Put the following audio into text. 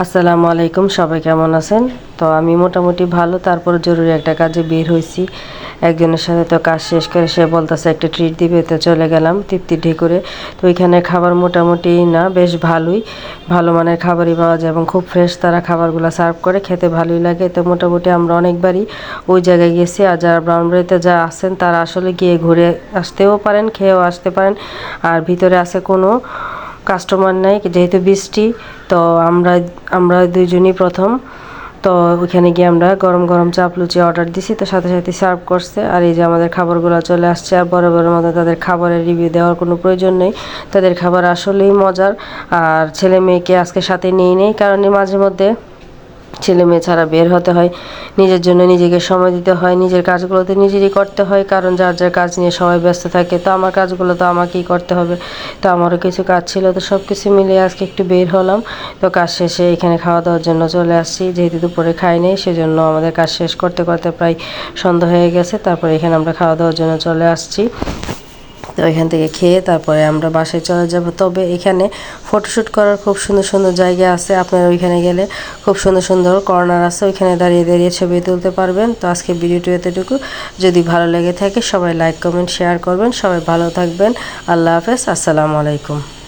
আসসালামু আলাইকুম, সবাই কেমন আছেন? তো আমি মোটামুটি ভালো, তারপর জরুরি একটা কাজে বের হয়েছি। একজনের সাথে তো কাজ শেষ করে সে বলতেছে, একটা ট্রিট দিবে। তো চলে গেলাম তৃপ্তি ঢেকুরে। তো ওইখানে খাবার মোটামুটি না, বেশ ভালোই। ভালো মানের খাবারই পাওয়া যায় এবং খুব ফ্রেশ তারা খাবারগুলো সার্ভ করে, খেতে ভালোই লাগে। তো মোটামুটি আমরা অনেকবারই ওই জায়গায় গেছি আর যারা ব্রাউনবাড়িতে যা আসেন তারা আসলে গিয়ে ঘুরে আসতেও পারেন, খেয়েও আসতে পারেন। আর ভিতরে আছে কোনো কাস্টমার নাই, যেহেতু বৃষ্টি, তো আমরা আমরা দুজনই প্রথম। তো ওইখানে গিয়ে আমরা গরম গরম চাপ লুচি অর্ডার দিছি, তো সাথে সাথে সার্ভ করছে। আর এই যে আমাদের খাবারগুলো চলে আসছে, আর বড় বড় মতো তাদের খাবারের রিভিউ দেওয়ার কোনো প্রয়োজন নেই। তাদের খাবার আসলেই মজার, আর ছেলে মেয়েকে আজকে সাথে নিয়ে নেই, কারণ মাঝে মধ্যে ছেলে মেয়ে ছাড়া বের হতে হয়। নিজের জন্য নিজেকে সময় দিতে হয়। নিজের কাজগুলোতে নিজেরই করতে হয়। কারণ যার যার কাজ নিয়ে সবাই ব্যস্ত থাকে, তো আমার কাজগুলো তো আমাকেই করতে হবে। তো আমারও কিছু কাজ ছিল, তো সব কিছু মিলিয়ে আজকে একটু বের হলাম। তো কাজ শেষে এখানে খাওয়া দাওয়ার জন্য চলে আসছি। যেহেতু দুপুরে খাই নেই, সেজন্য আমাদের কাজ শেষ করতে করতে প্রায় সন্ধ্যা হয়ে গেছে। তারপরে এখানে আমরা খাওয়া দাওয়ার জন্য চলে আসছি। তো এখান থেকে খেয়ে তারপরে আমরা বাসায় চলে যাব। তবে এখানে ফটোশ্যুট করার খুব সুন্দর সুন্দর জায়গা আছে। আপনারা ওইখানে গেলে খুব সুন্দর সুন্দর কর্নার আছে। ওইখানে দাঁড়িয়ে দাঁড়িয়ে ছবি তুলতে পারবেন। তো আজকে ভিডিওটি এতটুকু। যদি ভালো লেগে থাকে সবাই লাইক কমেন্ট শেয়ার করবেন। সবাই ভালো থাকবেন। আল্লাহ হাফেজ। আসসালামু আলাইকুম।